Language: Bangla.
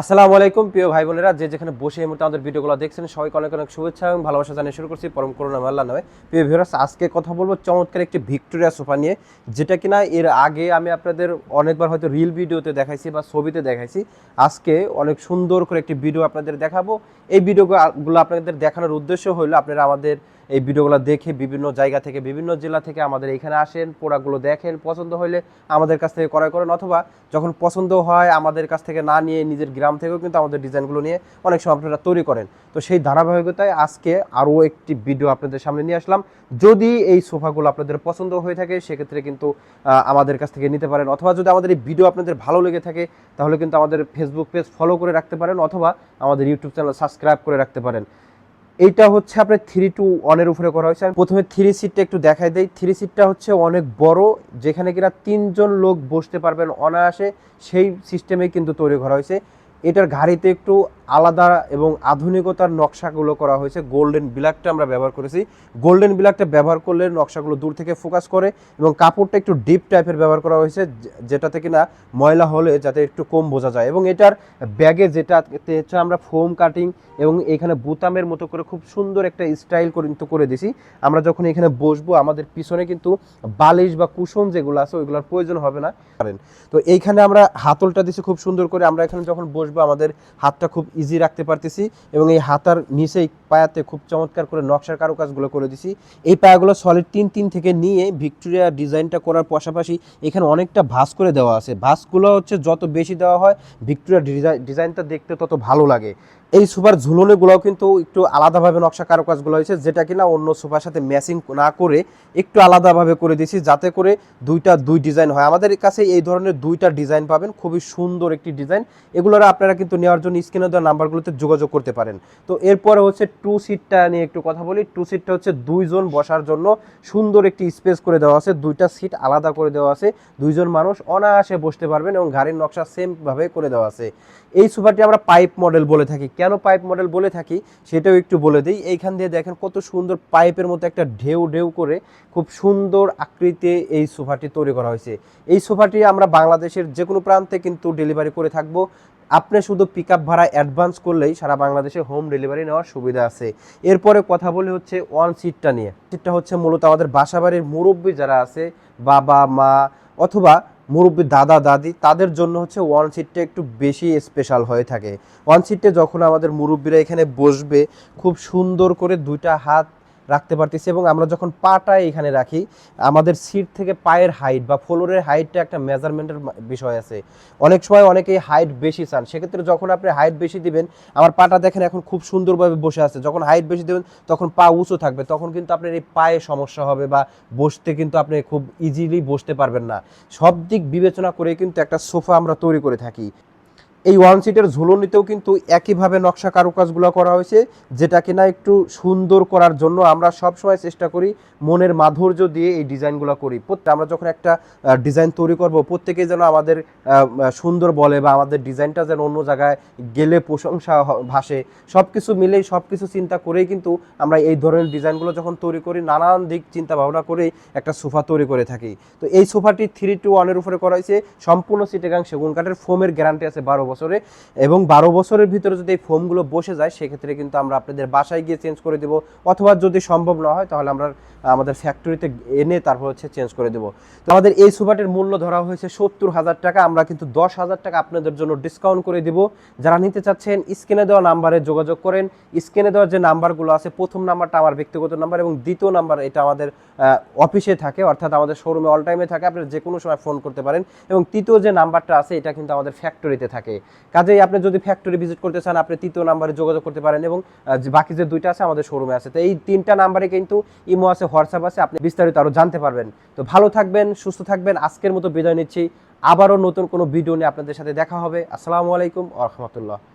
আসসালামু আলাইকুম, প্রিয় ভাই বোনেরা। যে যেখানে বসে এই মুহূর্তে আমাদের ভিডিওগুলো দেখছেন, সবাইকে অনেক অনেক শুভেচ্ছা এবং ভালোবাসা জানিয়ে শুরু করছি পরম করুণা আল্লাহ নামে। প্রিয় ভিউরার্স আজকে কথা বলব চমৎকার একটি ভিক্টোরিয়া সোফা নিয়ে, যেটা কিনা এর আগে আমি আপনাদের অনেকবার হয়তো রিল ভিডিওতে দেখাইছি বা ছবিতে দেখাইছি। আজকে অনেক সুন্দর করে একটি ভিডিও আপনাদের দেখাবো। এই ভিডিওগুলো আপনাদের দেখানোর উদ্দেশ্য হলো আপনারা আমাদের এই ভিডিওগুলো দেখে বিভিন্ন জায়গা থেকে, বিভিন্ন জেলা থেকে আমাদের এখানে আসেন প্রোডাক্টগুলো দেখেন, পছন্দ হলে আমাদের কাছ থেকে ক্রয় করেন অথবা যখন পছন্দ হয় আমাদের কাছ থেকে না নিয়ে নিজের গ্রাম থেকেও কিন্তু আমাদের ডিজাইনগুলো নিয়ে অনেক সময় আপনারা তৈরি করেন। তো সেই ধারাবাহিকতায় আজকে আরও একটি ভিডিও আপনাদের সামনে নিয়ে আসলাম। যদি এই সোফাগুলো আপনাদের পছন্দ হয়ে থাকে, সেক্ষেত্রে কিন্তু আমাদের কাছ থেকে নিতে পারেন। অথবা যদি আমাদের এই ভিডিও আপনাদের ভালো লেগে থাকে, তাহলে কিন্তু আমাদের ফেসবুক পেজ ফলো করে রাখতে পারেন অথবা আমাদের ইউটিউব চ্যানেল সাবস্ক্রাইব করে রাখতে পারেন। এইটা হচ্ছে আপনার থ্রি টু ওয়ানের উপরে করা হয়েছে। আমি প্রথমে থ্রি সিটটা একটু দেখাই দেয় থ্রি সিটটা হচ্ছে অনেক বড়, যেখানে কিনা তিনজন লোক বসতে পারবেন অনায়াসে। সেই সিস্টেমে কিন্তু তৈরি করা হয়েছে। এটার গাড়িতে একটু আলাদা এবং আধুনিকতার নকশাগুলো করা হয়েছে। গোল্ডেন ব্ল্যাকটা আমরা ব্যবহার করেছি। গোল্ডেন ব্ল্যাকটা ব্যবহার করলে নকশাগুলো দূর থেকে ফোকাস করে এবং কাপড়টা একটু ডিপ টাইপের ব্যবহার করা হয়েছে যেটাতে কিনা ময়লা হলে যাতে একটু কম বোঝা যায়। এবং এটার ব্যাগে যেটা হচ্ছে আমরা ফোম কাটিং এবং এখানে বুতামের মতো করে খুব সুন্দর একটা স্টাইল কিন্তু করে দিছি। আমরা যখন এখানে বসবো, আমাদের পিছনে কিন্তু বালিশ বা কুশন যেগুলো আছে, ওইগুলোর প্রয়োজন হবে না। পারেন তো এইখানে আমরা হাতলটা দিছি খুব সুন্দর করে। আমরা এখানে যখন বসবো, আমাদের হাতটা খুব ইজি রাখতে পারতেছি এবং এই হাতার নিচেই পায়াতে খুব চমৎকার করে নকশার কারুকাজগুলো করে দিছি। এই পায়াগুলো সলিড তিন তিন থেকে নিয়ে ভিক্টোরিয়া ডিজাইনটা করার পাশাপাশি এখানে অনেকটা ভাস করে দেওয়া আছে। ভাসগুলো হচ্ছে যত বেশি দেওয়া হয় ভিক্টোরিয়া ডিজাইন ডিজাইনটা দেখতে তত ভালো লাগে। এই সুপার ঝুলনেগুলোও কিন্তু একটু আলাদাভাবে নকশা কারুকাজগুলো হয়েছে, যেটা কিনা অন্য সোফার সাথে ম্যাচিং না করে একটু আলাদাভাবে করে দিয়েছি, যাতে করে দুইটা দুই ডিজাইন হয়। আমাদের কাছে এই ধরনের দুইটা ডিজাইন পাবেন, খুবই সুন্দর একটি ডিজাইন এগুলোর আপনারা কিন্তু নেওয়ার জন্য স্ক্রিনে দেওয়া নাম্বারগুলোতে যোগাযোগ করতে পারেন। তো এরপরে হচ্ছে টু সিটটা নিয়ে একটু কথা বলি। টু সিটটা হচ্ছে দুইজন বসার জন্য সুন্দর একটি স্পেস করে দেওয়া আছে, দুইটা সিট আলাদা করে দেওয়া আছে। দুইজন মানুষ অনায়াসে বসতে পারবেন এবং গাড়ির নকশা সেমভাবে করে দেওয়া আছে। এই সোফাটি আমরা পাইপ মডেল বলে থাকি কেন পাইপ মডেল বলে থাকি সেটাও একটু বলে দিই। এইখান দিয়ে দেখেন কত সুন্দর পাইপের মতো একটা ঢেউ ঢেউ করে খুব সুন্দর আকৃতিতে এই সোফাটি তৈরি করা হয়েছে। এই সোফাটি আমরা বাংলাদেশের যে কোনো প্রান্তে কিন্তু ডেলিভারি করে থাকব। আপনি শুধু পিক আপ ভাড়া অ্যাডভান্স করলেই সারা বাংলাদেশে হোম ডেলিভারি নেওয়ার সুবিধা আছে। এরপরে কথা বলি হচ্ছে ওয়ান সিটটা নিয়ে। সিটটা হচ্ছে মূলত আমাদের বাসাবাড়ির মুরব্বী যারা আছে, বাবা, মা অথবা মুরব্বী দাদা, দাদি, তাদের জন্য হচ্ছে ওয়ান সিটটা একটু বেশি স্পেশাল হয়ে থাকে। ওয়ান সিটে যখন আমাদের মুরব্বীরা এখানে বসবে, খুব সুন্দর করে দুইটা হাত রাখতে পারতেছি এবং আমরা যখন পাটা এখানে রাখি, আমাদের সিট থেকে পায়ের হাইট বা ফ্লোরের হাইটটা একটা মেজারমেন্টের বিষয় আছে। অনেক সময় অনেকেই হাইট বেশি চান, সেক্ষেত্রে যখন আপনি হাইট বেশি দিবেন, আমার পাটা দেখেন এখন খুব সুন্দরভাবে বসে আছে। যখন হাইট বেশি দেবেন, তখন পা উঁচু থাকবে, তখন কিন্তু আপনার এই পায়ে সমস্যা হবে বা বসতে কিন্তু আপনি খুব ইজিলি বসতে পারবেন না। সব দিক বিবেচনা করে কিন্তু একটা সোফা আমরা তৈরি করে থাকি। এই ওয়ান সিটের ঝুলনিতেও কিন্তু একইভাবে নকশা কারুকাজগুলো করা হয়েছে, যেটা কিনা একটু সুন্দর করার জন্য আমরা সব সময় চেষ্টা করি মনের মাধুর্য দিয়ে এই ডিজাইনগুলো করি। প্রত্যেক আমরা যখন একটা ডিজাইন তৈরি করব, প্রত্যেকেই যেন আমাদের সুন্দর বলে বা আমাদের ডিজাইনটা যেন অন্য জায়গায় গেলে প্রশংসা ভাসে। সব কিছু মিলেই সব কিছু চিন্তা করেই কিন্তু আমরা এই ধরনের ডিজাইনগুলো যখন তৈরি করি, নানান দিক চিন্তা ভাবনা করেই একটা সোফা তৈরি করে থাকি। তো এই সোফাটি থ্রি টু ওয়ানের উপরে করা হয়েছে। সম্পূর্ণ সিটেগাং সেগুন কাঠের ফোমের গ্যারান্টি আছে বারো বছরে। এবং বারো বছরের ভিতরে যদি এই ফোমগুলো বসে যায়, সেক্ষেত্রে কিন্তু আমরা আপনাদের বাসায় গিয়ে চেঞ্জ করে দেবো। অথবা যদি সম্ভব না হয়, তাহলে আমরা, আমাদের ফ্যাক্টরিতে এনে তারপর হচ্ছে চেঞ্জ করে দেবো। তো আমাদের এই সোফাটির মূল্য ধরা হয়েছে সত্তর হাজার টাকা। আমরা কিন্তু দশ হাজার টাকা আপনাদের জন্য ডিসকাউন্ট করে দিব। যারা নিতে চাচ্ছেন, স্ক্রিনে দেওয়া নাম্বারে যোগাযোগ করেন। স্ক্রিনে দেওয়া যে নাম্বারগুলো আছে, প্রথম নাম্বারটা আমার ব্যক্তিগত নাম্বার এবং দ্বিতীয় নাম্বার এটা আমাদের অফিসে থাকে, অর্থাৎ আমাদের শোরুমে অল টাইমে থাকে। আপনারা যে কোনো সময় ফোন করতে পারেন। এবং তৃতীয় যে নাম্বারটা আছে, এটা কিন্তু আমাদের ফ্যাক্টরিতে থাকে। কাজেই আপনি যদি ফ্যাক্টরি ভিজিট করতে চান, আপনি তৃতীয় নাম্বারে যোগাযোগ করতে পারেন এবং বাকি যে দুইটা আছে আমাদের শোরুমে আছে। তো এই তিনটা নাম্বারে কিন্তু ইমো আছে, হোয়াটসঅ্যাপ আছে, আপনি বিস্তারিত আরও জানতে পারবেন। তো ভালো থাকবেন, সুস্থ থাকবেন। আজকের মতো বিদায় নিচ্ছি। আবারও নতুন কোনো ভিডিও নিয়ে আপনাদের সাথে দেখা হবে। আসসালামু আলাইকুম আ